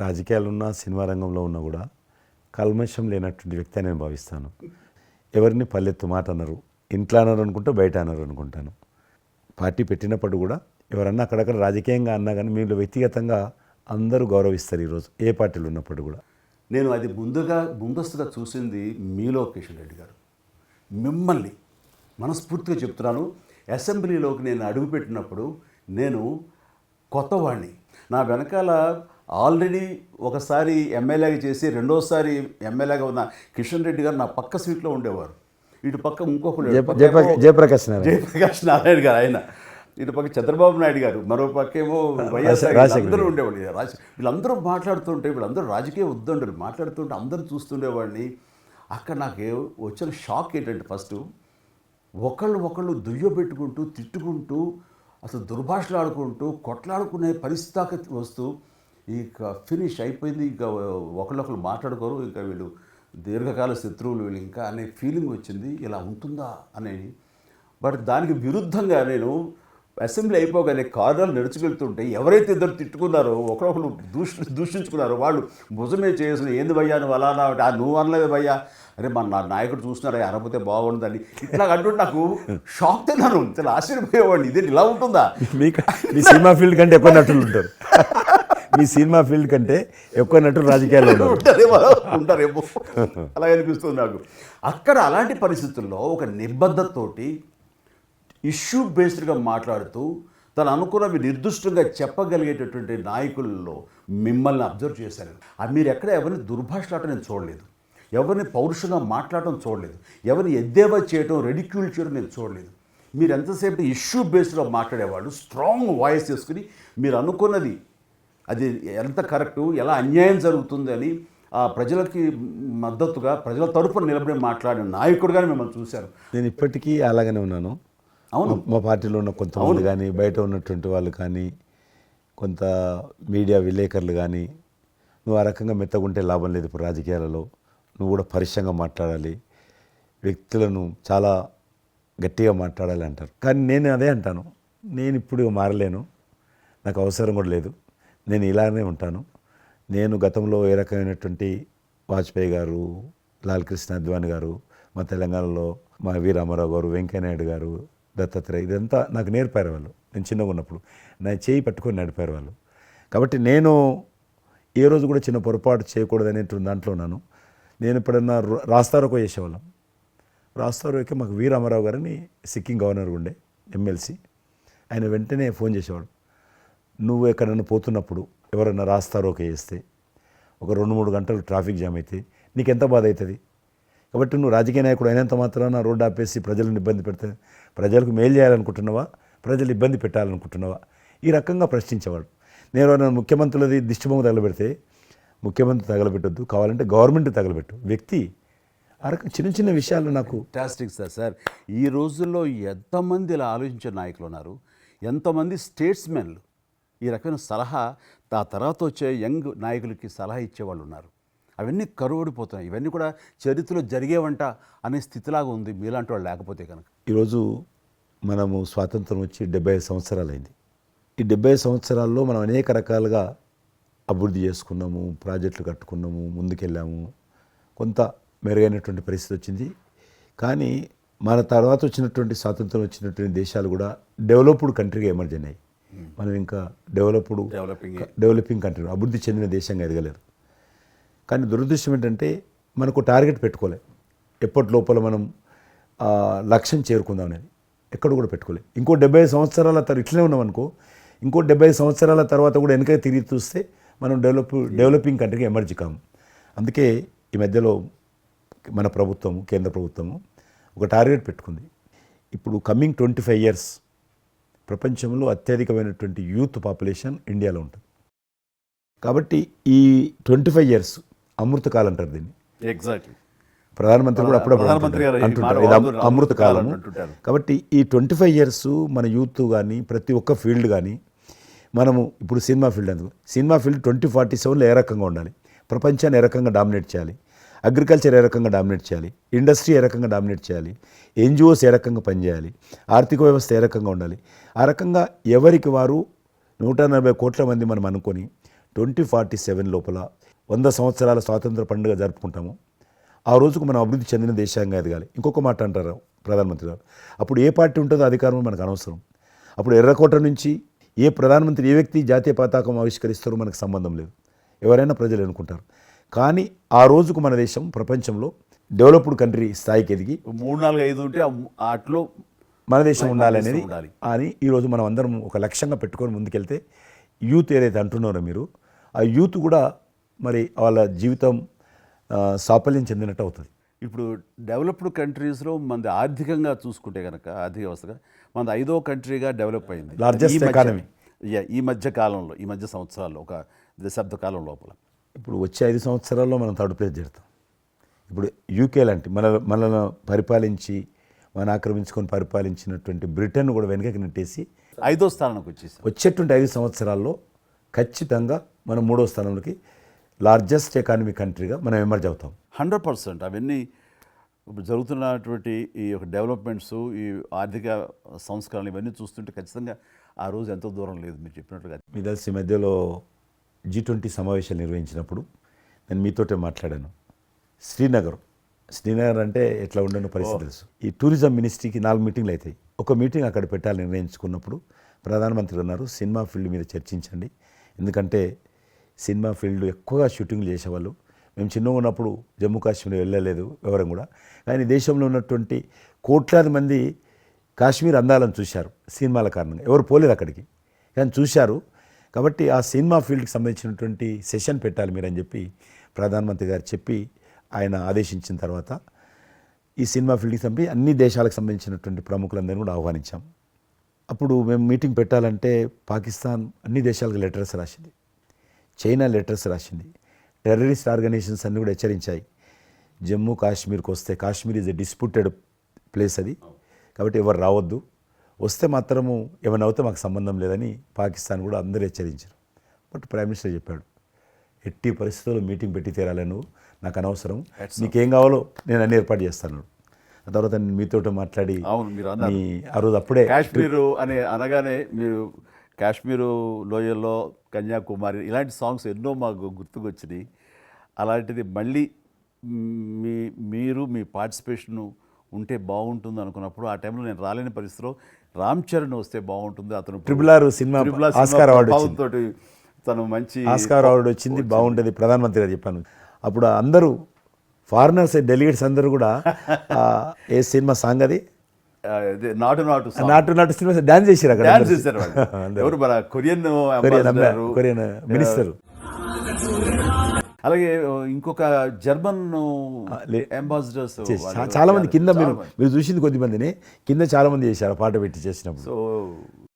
రాజకీయాలు ఉన్నా సినిమా రంగంలో ఉన్నా కూడా కల్మషం లేనటువంటి వ్యక్తి అని నేను భావిస్తాను. ఎవరిని పల్లెత్తు మాట అన్నారు ఇంట్లో అన్నారు అనుకుంటే బయట అన్నారు అనుకుంటాను. పార్టీ పెట్టినప్పుడు కూడా ఎవరన్నా అక్కడక్కడ రాజకీయంగా అన్నా కానీ మీరు వ్యక్తిగతంగా అందరూ గౌరవిస్తారు ఈరోజు ఏ పార్టీలు ఉన్నప్పుడు కూడా. నేను అది ముందుగా ముందస్తుగా చూసింది మీలో కిషన్ రెడ్డి గారు. మిమ్మల్ని మనస్ఫూర్తిగా చెప్తున్నాను. అసెంబ్లీలోకి నేను అడుగుపెట్టినప్పుడు నేను కొత్తవాడిని నా వెనకాల ఆల్రెడీ ఒకసారి ఎమ్మెల్యేగా చేసి రెండోసారి ఎమ్మెల్యేగా ఉన్న కిషన్ రెడ్డి గారు నా పక్క సీట్లో ఉండేవారు. ఇటు పక్క ఇంకొకరు జయ- జయప్రకా- జయప్రకాష్ నారాయణ. జయప్రకాష్ నారాయణ గారు ఆయన. ఇటు పక్క చంద్రబాబు నాయుడు గారు మరో పక్కేమో వైఎస్ఆర్ అందరూ ఉండేవాళ్ళు. రాజ వీళ్ళందరూ మాట్లాడుతుంటే వీళ్ళందరూ రాజకీయ వద్దండరు మాట్లాడుతుంటే అందరూ చూస్తుండేవాడిని. అక్కడ నాకు వచ్చిన షాక్ ఏంటంటే ఫస్ట్ ఒకళ్ళు ఒకళ్ళు దుయ్యబెట్టుకుంటూ తిట్టుకుంటూ అసలు దుర్భాషలు ఆడుకుంటూ కొట్లాడుకునే పరిస్థితి వస్తూ ఇక ఫినిష్ అయిపోయింది. ఇక ఒకళ్ళొకళ్ళు మాట్లాడుకోరు. ఇంకా వీళ్ళు దీర్ఘకాల శత్రువులు వీళ్ళు ఇంకా అనే ఫీలింగ్ వచ్చింది. ఇలా ఉంటుందా అని. బట్ దానికి విరుద్ధంగా నేను అసెంబ్లీ అయిపోగానే కారులో నడుచుకెళ్తుంటే ఎవరైతే ఇద్దరు తిట్టుకున్నారో ఒకరొకరు దూష దూషించుకున్నారో వాళ్ళు భుజమే చేసిన ఏంది భయ్యా నువ్వు అలా "ఆ, నువ్వు అనలేదు భయ్యా. అరే మన నా నాయకుడు చూస్తున్నారా అనకపోతే బాగుండదని. ఇట్లా అంటుంటే నాకు షాక్ తిన్నాను చాలా ఆశ్చర్యపోయేవాడిని ఇదేంటి ఇలా ఉంటుందా? మీకు మీ సినిమా ఫీల్డ్ కంటే ఎక్కువ నటులు ఉంటారు. మీ సినిమా ఫీల్డ్ కంటే ఎక్కువ నటులు రాజకీయాలు ఉంటారేమో ఉంటారేమో. అలా అనిపిస్తుంది నాకు. అక్కడ అలాంటి పరిస్థితుల్లో ఒక నిబద్ధతతోటి ఇష్యూ బేస్డ్గా మాట్లాడుతూ తను అనుకున్నవి నిర్దిష్టంగా చెప్పగలిగేటటువంటి నాయకుల్లో మిమ్మల్ని అబ్జర్వ్ చేశాను అది మీరు ఎక్కడ ఎవరిని దుర్భాషలాటం నేను చూడలేదు. ఎవరిని పౌరుషంగా మాట్లాడటం చూడలేదు. ఎవరిని ఎద్దేవా చేయడం రెడిక్యూల్ చేయడం నేను చూడలేదు. మీరు ఎంతసేపు ఇష్యూ బేస్డ్గా మాట్లాడేవాళ్ళు స్ట్రాంగ్ వాయిస్ చేసుకుని మీరు అనుకున్నది అది ఎంత కరెక్టు ఎలా అన్యాయం జరుగుతుంది అని ఆ ప్రజలకి మద్దతుగా ప్రజల తరపున నిలబడి మాట్లాడిన నాయకుడుగానే మిమ్మల్ని చూశారు. నేను ఇప్పటికీ అలాగనే ఉన్నాను. అవును. మా- పార్టీలో ఉన్న కొంతమంది కానీ బయట ఉన్నటువంటి వాళ్ళు కానీ కొంత మీడియా విలేకరులు కానీ నువ్వు ఆ రకంగా మెత్తగుంటే లాభం లేదు ఇప్పుడు రాజకీయాలలో. నువ్వు కూడా పరిశ్యంగా మాట్లాడాలి. వ్యక్తులను చాలా గట్టిగా మాట్లాడాలి అంటారు. కానీ నేను అదే అంటాను. నేను ఇప్పుడు మారలేను. నాకు అవసరం కూడా లేదు. నేను ఇలానే ఉంటాను. నేను గతంలో ఏ రకమైనటువంటి వాజ్పేయి గారు లాల్ కృష్ణ అద్వాని గారు మా తెలంగాణలో మా వి రామారావు గారు వెంకయ్యనాయుడు గారు దత్తాత్రేయ ఇదంతా నాకు నేర్పారు వాళ్ళు. నేను చిన్నగా ఉన్నప్పుడు నా చేయి పట్టుకొని నడిపారు వాళ్ళు. కాబట్టి నేను ఏ రోజు కూడా చిన్న పొరపాటు చేయకూడదు అనేటువంటి దాంట్లో ఉన్నాను. నేను ఎప్పుడన్నా రాస్తారోకో చేసేవాళ్ళం. రాస్తారోకే మాకు వి రామారావు గారని సిక్కిం గవర్నర్ ఉండే ఎమ్మెల్సీ. ఆయన వెంటనే ఫోన్ చేసేవాడు. నువ్వు ఎక్కడన్నా పోతున్నప్పుడు ఎవరన్నా ఒక చేస్తే ఒక రెండు మూడు గంటలు ట్రాఫిక్ జామ్ అయితే నీకు ఎంత బాధ అవుతుంది? కాబట్టి నువ్వు రాజకీయ నాయకుడు అయినంత మాత్రాన రోడ్డు ఆపేసి ప్రజలను ఇబ్బంది పెడితే ప్రజలకు మేలు చేయాలనుకుంటున్నావా? ప్రజలు ఇబ్బంది పెట్టాలనుకుంటున్నావా? ఈ రకంగా ప్రశ్నించేవాడు. నేను ముఖ్యమంత్రులది దిష్టిబొమ్మ తగలబెడితే ముఖ్యమంత్రి తగలబెట్టద్దు కావాలంటే గవర్నమెంట్ తగలబెట్టు. వ్యక్తి ఆ రకం చిన్న చిన్న విషయాలు నాకు ఫ్యాంటాస్టిక్ సార్. సార్ ఈ రోజుల్లో ఎంతమంది ఇలా ఆలోచించే నాయకులు ఉన్నారు? ఎంతమంది స్టేట్స్మెన్లు ఈ రకమైన సలహా ఆ తర్వాత వచ్చే యంగ్ నాయకులకి సలహా ఇచ్చేవాళ్ళు ఉన్నారు. అవన్నీ కరువడిపోతున్నాయి ఇవన్నీ కూడా చరిత్రలో జరిగేవంట అనే స్థితిలాగా ఉంది మీలాంటి వాళ్ళు లేకపోతే కనుక. ఈరోజు మనము స్వాతంత్రం వచ్చి డెబ్బై ఐదు సంవత్సరాలైంది. ఈ డెబ్బై ఐదు సంవత్సరాల్లో మనం అనేక రకాలుగా అభివృద్ధి చేసుకున్నాము ప్రాజెక్టులు కట్టుకున్నాము ముందుకెళ్ళాము. కొంత మెరుగైనటువంటి పరిస్థితి వచ్చింది. కానీ మన తర్వాత వచ్చినటువంటి స్వాతంత్రం వచ్చినటువంటి దేశాలు కూడా డెవలప్డ్ కంట్రీగా ఎమర్జ్ అయినాయి. మనం ఇంకా డెవలప్డ్ డెవలపింగ్ డెవలపింగ్ కంట్రీ అభివృద్ధి చెందిన దేశంగా ఎదగలేరు. కానీ దురదృష్టం ఏంటంటే మనకు టార్గెట్ పెట్టుకోలే. ఎప్పటి లోపల మనం లక్ష్యం చేరుకుందాం అనేది. ఎక్కడ కూడా పెట్టుకోలే. ఇంకో డెబ్బై ఐదు సంవత్సరాల తర్వాత ఇట్లనే ఉన్నాం అనుకో ఇంకో డెబ్బై ఐదు సంవత్సరాల తర్వాత కూడా వెనక తిరిగి చూస్తే మనం డెవలప్ డెవలపింగ్ కంట్రీగా ఎమర్జ్ కాము అందుకే ఈ మధ్యలో మన ప్రభుత్వము కేంద్ర ప్రభుత్వము ఒక టార్గెట్ పెట్టుకుంది. ఇప్పుడు కమింగ్ ట్వంటీ ఫైవ్ ఇయర్స్ ప్రపంచంలో అత్యధికమైనటువంటి యూత్ పాపులేషన్ ఇండియాలో ఉంటుంది. కాబట్టి ఈ ట్వంటీ ఫైవ్ ఇయర్స్ అమృతకాలం అంటారు దీన్ని. ఎగ్జాక్ట్లీ ప్రధానమంత్రి కూడా అప్పుడప్పుడు అంటుంటారు. ఇది అమృత కాలం అంటుంటారు. కాబట్టి ఈ ట్వంటీ ఫైవ్ ఇయర్స్ మన యూత్ కానీ ప్రతి ఒక్క ఫీల్డ్ కానీ మనము ఇప్పుడు సినిమా ఫీల్డ్ అందుకు సినిమా ఫీల్డ్ ట్వంటీ ఫార్టీ సెవెన్లో ఏ రకంగా ఉండాలి? ప్రపంచాన్ని ఏ రకంగా డామినేట్ చేయాలి? అగ్రికల్చర్ ఏ రకంగా డామినేట్ చేయాలి? ఇండస్ట్రీ ఏ రకంగా డామినేట్ చేయాలి? ఎన్జిఓస్ ఏ రకంగా పనిచేయాలి? ఆర్థిక వ్యవస్థ ఏ రకంగా ఉండాలి? ఆ రకంగా ఎవరికి వారు నూట నలభై కోట్ల మంది మనం అనుకొని ట్వంటీ ఫార్టీ సెవెన్ లోపల వంద సంవత్సరాల స్వాతంత్ర పండుగ జరుపుకుంటాము. ఆ రోజుకు మనం అభివృద్ధి చెందిన దేశంగా ఎదగాలి ఇంకొక మాట అంటారు ప్రధానమంత్రి గారు. అప్పుడు ఏ పార్టీ ఉంటుందో అధికారం మనకు అనవసరం. అప్పుడు ఎర్రకోట నుంచి ఏ ప్రధానమంత్రి ఏ వ్యక్తి జాతీయ పతాకం ఆవిష్కరిస్తారో మనకు సంబంధం లేదు. ఎవరైనా ప్రజలు అనుకుంటారు. కానీ ఆ రోజుకు మన దేశం ప్రపంచంలో డెవలప్డ్ కంట్రీ స్థాయికి ఎదిగి మూడు నాలుగు ఐదు ఉంటే అట్లో మన దేశం ఉండాలి అనేది. అని ఈరోజు మనం అందరం ఒక లక్ష్యంగా పెట్టుకొని ముందుకెళ్తే యూత్ ఏదైతే అంటున్నారో మీరు ఆ యూత్ కూడా మరి వాళ్ళ జీవితం సాఫల్యం చెందినట్టు అవుతుంది ఇప్పుడు డెవలప్డ్ కంట్రీస్లో మనది ఆర్థికంగా చూసుకుంటే కనుక ఆర్థిక వ్యవస్థగా మనది ఐదో కంట్రీగా డెవలప్ అయింది economy. Yeah, ఈ మధ్య కాలంలో ఈ మధ్య సంవత్సరాల్లో ఒక దశాబ్ద కాలం లోపల ఇప్పుడు వచ్చే ఐదు సంవత్సరాల్లో మనం థర్డ్ ప్లేస్ చేరుతాం. ఇప్పుడు యూకే లాంటి మన మనల్ని పరిపాలించి మన ఆక్రమించుకొని పరిపాలించినటువంటి బ్రిటన్ కూడా వెనకకి నెట్టేసి ఐదో స్థానానికి వచ్చేసాం వచ్చేటువంటి ఐదు సంవత్సరాల్లో ఖచ్చితంగా మనం మూడో స్థానంలోకి లార్జెస్ట్ ఎకానమీ కంట్రీగా మనం ఎమర్జ్ అవుతాం. హండ్రెడ్ పర్సెంట్ అవన్నీ ఇప్పుడు జరుగుతున్నటువంటి ఈ యొక్క డెవలప్మెంట్స్ ఈ ఆర్థిక సంస్కరణలు ఇవన్నీ చూస్తుంటే ఖచ్చితంగా ఆ రోజు ఎంతో దూరం లేదు మీరు చెప్పినట్టుగా. మీ తెలిసి మధ్యలో జీ ట్వంటీ సమావేశాలు నిర్వహించినప్పుడు నేను మీతోటే మాట్లాడాను. శ్రీనగర్ శ్రీనగర్ అంటే ఎట్లా ఉండను పరిస్థితి తెలుసు. ఈ టూరిజం మినిస్ట్రీకి నాలుగు మీటింగ్లు అవుతాయి. ఒక మీటింగ్ అక్కడ పెట్టాలని నిర్ణయించుకున్నప్పుడు ప్రధానమంత్రి అన్నారు సినిమా ఫీల్డ్ మీద చర్చించండి. ఎందుకంటే సినిమా ఫీల్డ్ ఎక్కువగా షూటింగ్లు చేసేవాళ్ళు. మేము చిన్నగా ఉన్నప్పుడు జమ్మూ కాశ్మీర్ వెళ్ళలేదు వివరం కూడా. కానీ దేశంలో ఉన్నటువంటి కోట్లాది మంది కాశ్మీర్ అందాలను చూశారు సినిమాల కారణంగా. ఎవరు పోలేదు అక్కడికి. కానీ చూశారు. కాబట్టి ఆ సినిమా ఫీల్డ్కి సంబంధించినటువంటి సెషన్ పెట్టాలి మీరు అని చెప్పి ప్రధానమంత్రి గారు చెప్పి ఆయన ఆదేశించిన తర్వాత ఈ సినిమా ఫీల్డ్కి సంబంధించి అన్ని దేశాలకు సంబంధించినటువంటి ప్రముఖులందరినీ కూడా ఆహ్వానించాం. అప్పుడు మేము మీటింగ్ పెట్టాలంటే పాకిస్తాన్ అన్ని దేశాలకు లెటర్స్ రాసింది. చైనా లెటర్స్ రాసింది. టెర్రరిస్ట్ ఆర్గనైజేషన్స్ అన్నీ కూడా హెచ్చరించాయి. జమ్మూ కాశ్మీర్కి వస్తే Kashmir is a disputed place అది. కాబట్టి ఎవరు రావద్దు. వస్తే మాత్రము ఏమైనా అవుతే మాకు సంబంధం లేదని పాకిస్తాన్ కూడా అందరూ హెచ్చరించారు. బట్ ప్రైమ్ మినిస్టర్ చెప్పాడు ఎట్టి పరిస్థితుల్లో మీటింగ్ పెట్టి తీరాలి నువ్వు నాకు అనవసరం. నీకేం కావాలో నేను అన్ని ఏర్పాటు చేస్తాను ఆ తర్వాత నేను మీతో మాట్లాడి అవును, మీరు. మీ ఆ రోజు అప్పుడే కాశ్మీరు అనే అనగానే మీరు కాశ్మీరు లోయల్లో కన్యాకుమారి ఇలాంటి సాంగ్స్ ఎన్నో మాకు గుర్తుకొచ్చినాయి. అలాంటిది మళ్ళీ మీ మీరు మీ పార్టిసిపేషన్ ఉంటే బాగుంటుంది అనుకున్నప్పుడు ఆ టైంలో నేను రాలేని పరిస్థితిలో రామ్ చరణ్ వస్తే బాగుంటుంది. అతను triple R cinema Oscar award వచ్చింది. ప్రభావంతోటి తను మంచి ఆస్కార్ అవార్డు వచ్చింది బాగుంటుంది. ప్రధానమంత్రి గారు చెప్పాను. అప్పుడు అందరూ ఫారినర్స్ డెలిగేట్స్ అందరూ కూడా ఏ సినిమా సాంగ్ అది? నాటు నాటు. నాటు నాటు సినిమా డాన్స్ చేసారు అక్కడ డాన్స్. చేశారు. ఎవరు కొరియన్ కొరియన్ మినిస్టర్. అలాగే ఇంకొక జర్మన్ అంబాసిడర్స్ చాలా మంది కింద మీరు మీరు చూసింది కొద్ది మందిని కింద చాలా మంది చేశారు పాట పెట్టి చేసినప్పుడు. సో